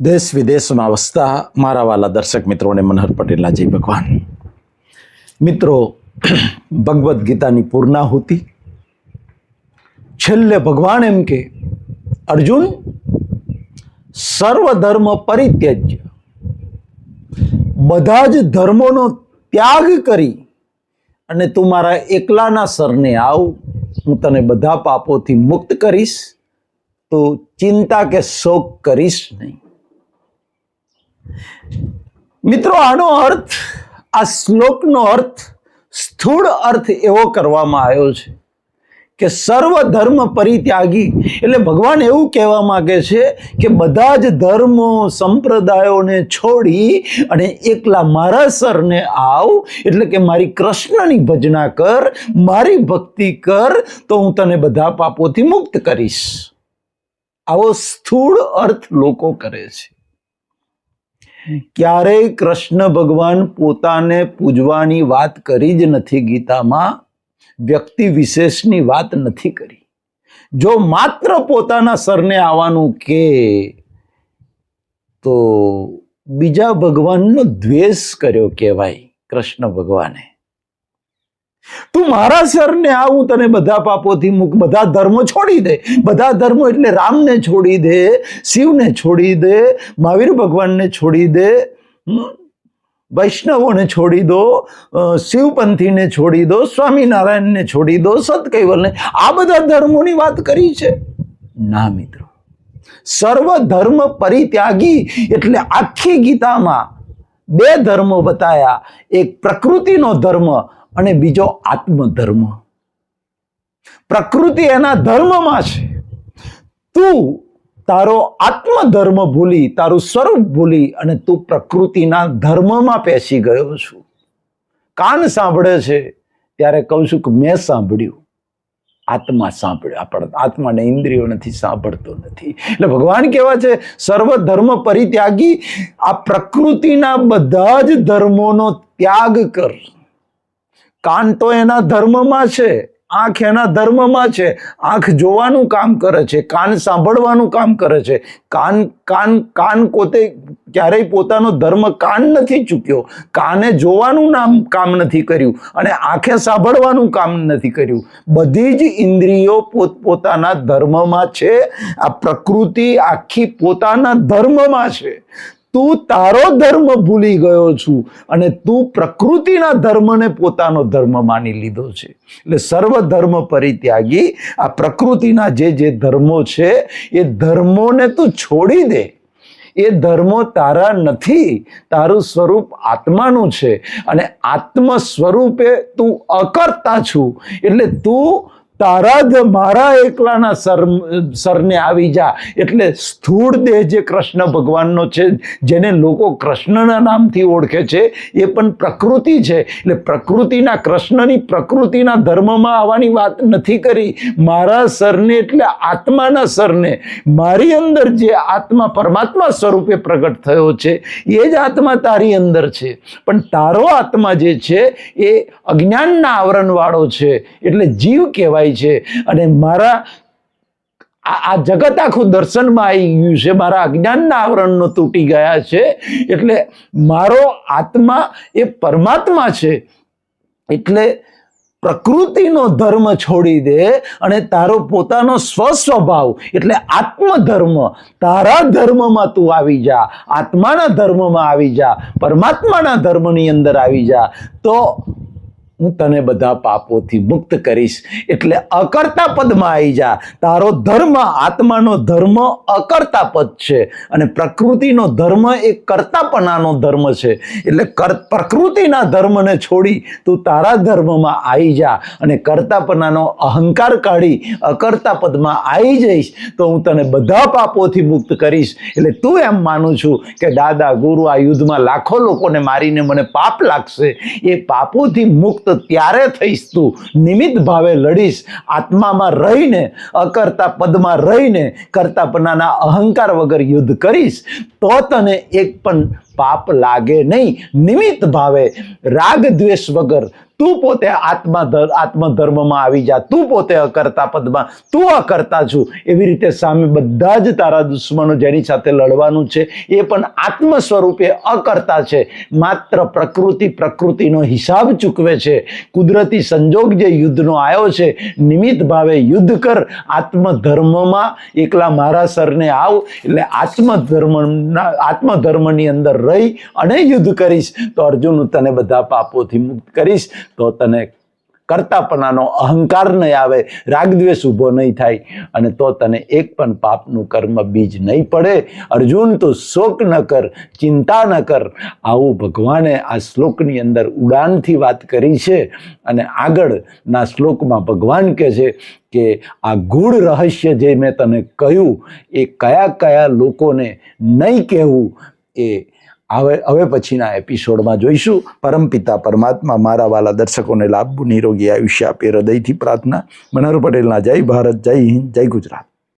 દેશ વિદેશમાં વસતા મારા વાલા દર્શક મિત્રોને મનહર પટેલના જય ભગવાન. મિત્રો, ભગવદ્ ગીતાની પૂર્ણાહુતિ. છેલ્લે ભગવાન એમ કે, અર્જુન, સર્વધર્મ પરિત્યજ્ય બધા જ ધર્મોનો ત્યાગ કરી અને તું મારા એકલાના સરને આવ. હું તને બધા પાપોથી મુક્ત કરીશ. તો ચિંતા કે શોક કરીશ નહીં. મિત્રો, આનો અર્થ, આ શ્લોકનો અર્થ સ્થૂળ અર્થ એવો કરવામાં આવ્યો છે કે સર્વ ધર્મ પરિત્યાગી. એટલે ભગવાન એવું કહેવા માગે છે કે બધા જ ધર્મો, સંપ્રદાયોને છોડી અને એકલા મારા સરને આવ. એટલે કે મારી કૃષ્ણની ભજના કર, મારી ભક્તિ કર, તો હું તને બધા પાપોથી મુક્ત કરીશ. આવો સ્થૂળ અર્થ લોકો કરે છે. ક્યારેય કૃષ્ણ ભગવાન પોતાને પૂજવાની વાત કરી જ નથી ગીતામાં. વ્યક્તિ વિશેષની વાત નથી કરી. જો માત્ર પોતાના સરને આવવાનું કે, તો બીજા ભગવાનનો દ્વેષ કર્યો કહેવાય કૃષ્ણ ભગવાને. તું મારા સરને આવું તને બધા પાપોથી મુક, બધા ધર્મો છોડી દે. બધા ધર્મો એટલે રામને છોડી દે, શિવને છોડી દે, મહાવીર ભગવાનને છોડી દે વૈષ્ણવોને છોડી દો શિવપંથીને છોડી દો, સ્વામિનારાયણને છોડી દો સતકૈવલને આ બધા ધર્મોની વાત કરી છે. ના મિત્રો, સર્વ ધર્મ પરિત્યાગી એટલે આખી ગીતામાં બે ધર્મો બતાયા. એક પ્રકૃતિનો ધર્મ અને બીજો આત્મધર્મ. પ્રકૃતિ એના ધર્મમાં છે. તું તારો આત્મધર્મ ભૂલી, તારું સ્વરૂપ ભૂલી અને તું પ્રકૃતિના ધર્મમાં પેસી ગયો છું. કાન સાંભળે છે, ત્યારે કહું છું કે મેં સાંભળ્યું. આત્મા સાંભળ્યો આપણા, આત્માને ઇન્દ્રિયો નથી, સાંભળતો નથી. એટલે ભગવાન કેવા છે, સર્વ ધર્મ પરિત્યાગી, આ પ્રકૃતિના બધા જ ધર્મોનો ત્યાગ કર. કાન તો એના ધર્મમાં છે, આંખ એના ધર્મમાં છે, આંખ જોવાનું કામ કરે છે, કાન સાંભળવાનું કામ કરે છે. કાન કાન કાન પોતે ક્યારેય પોતાનો ધર્મ કાન નથી ચૂક્યો. કાને જોવાનું નામ કામ નથી કર્યું અને આંખે સાંભળવાનું કામ નથી કર્યું. બધી જ ઇન્દ્રિયો પોતપોતાના ધર્મમાં છે. આ પ્રકૃતિ આખી પોતાના ધર્મમાં છે. તું તારો ધર્મ ભૂલી ગયો છું અને તું પ્રકૃતિના ધર્મને પોતાનો ધર્મ માની લીધો છે. એટલે સર્વ ધર્મ પરિત્યાગી આ પ્રકૃતિના જે જે ધર્મો છે, એ ધર્મોને તું છોડી દે. એ ધર્મો તારા નથી, તારું સ્વરૂપ આત્માનું છે. અને આત્મ સ્વરૂપે તું અકર્તા છું. એટલે તું તારા જ મારા એકલાના સર, સરને આવી જા. એટલે સ્થૂળ દેહ જે કૃષ્ણ ભગવાનનો છે, જેને લોકો કૃષ્ણના નામથી ઓળખે છે, એ પણ પ્રકૃતિ છે. એટલે પ્રકૃતિના, કૃષ્ણની પ્રકૃતિના ધર્મમાં આવવાની વાત નથી કરી. મારા સરને એટલે આત્માના સરને. મારી અંદર જે આત્મા પરમાત્મા સ્વરૂપે પ્રગટ થયો છે, એ જ આત્મા તારી અંદર છે. પણ તારો આત્મા જે છે, એ અજ્ઞાનના આવરણવાળો છે. એટલે જીવ કહેવાય છે. અને મારા આ જગત આખું દર્શનમાં આવી ગયું છે. મારા અજ્ઞાનના આવરણનો તૂટી ગયા છે. એટલે મારો આત્મા એ પરમાત્મા છે. એટલે પ્રકૃતિનો ધર્મ છોડી દે અને તારો પોતાનો સ્વસ્વભાવ, એટલે આત્મધર્મ, તારા ધર્મમાં તું આવી જા. આત્માના ધર્મમાં આવી જા. પરમાત્માના ધર્મની અંદર આવી જા. તો હું તને બધા પાપોથી મુક્ત કરીશ. એટલે અકર્તા પદમાં આવી જા. તારો ધર્મ આત્માનો ધર્મ અકર્તા પદ છે. અને પ્રકૃતિનો ધર્મ એ કર્તાપનાનો ધર્મ છે. એટલે પ્રકૃતિના ધર્મને છોડી તું તારા ધર્મમાં આવી જા. અને કર્તાપનાનો અહંકાર કાઢી અકર્તા પદમાં આવી જઈશ તો હું તને બધા પાપોથી મુક્ત કરીશ. એટલે તું એમ માનું છું કે દાદા ગુરુ આ યુદ્ધમાં લાખો લોકોને મારીને મને પાપ લાગશે. એ પાપોથી મુક્ત ત્યારે થઈશ તું. નિમિત્ત ભાવે લડીશ. આત્મામાં રહીને, અકર્તા પદમાં રહીને કર્તાપનાના અહંકાર વગર યુદ્ધ કરીશ. તો તને એક પણ પાપ લાગે નહીં. નિમિત્ત ભાવે રાગ દ્વેષ વગર તું પોતે આત્મા આત્મધર્મમાં આવી જા. તું પોતે અકર્તા પદમાં. તું અકર્તા છું. એવી રીતે સામે બધા જ તારા દુશ્મનો જેની સાથે લડવાનું છે, એ પણ આત્મ સ્વરૂપે અકર્તા છે. માત્ર પ્રકૃતિ પ્રકૃતિનો હિસાબ ચૂકવે છે. કુદરતી સંજોગ જે યુદ્ધનો આવ્યો છે, નિમિત્ત ભાવે યુદ્ધ કર. આત્મધર્મમાં એકલા મારા સરને આવ. એટલે આત્મધર્મના, આત્મધર્મની અંદર રહી અને યુદ્ધ કરીશ. તો અર્જુન તને બધા પાપોથી મુક્ત કરીશ. તો તને કરતાપણાનો અહંકાર નહીં આવે, રાગદ્વેષ ઊભો નહીં થાય અને તો તને એક પણ પાપનું કર્મ બીજ નહીં પડે. અર્જુન, તું શોક ન કર, ચિંતા ન કર. આવું ભગવાને આ શ્લોકની અંદર ઉડાનથી વાત કરી છે અને આગળના શ્લોકમાં ભગવાન કહે છે કે આ ગૂઢ રહસ્ય જે મેં તને કહ્યું, એ કયા કયા લોકોને નહીં કહેવું, એ હવે હવે પછીના એપિસોડમાં જોઈશું. પરમપિતા પરમાત્મા મારા વાલા દર્શકોને લાભ નિરોગી આયુષ્ય આપે હૃદયથી પ્રાર્થના. મનોહર પટેલના જય ભારત, જય હિન્દ, જય ગુજરાત.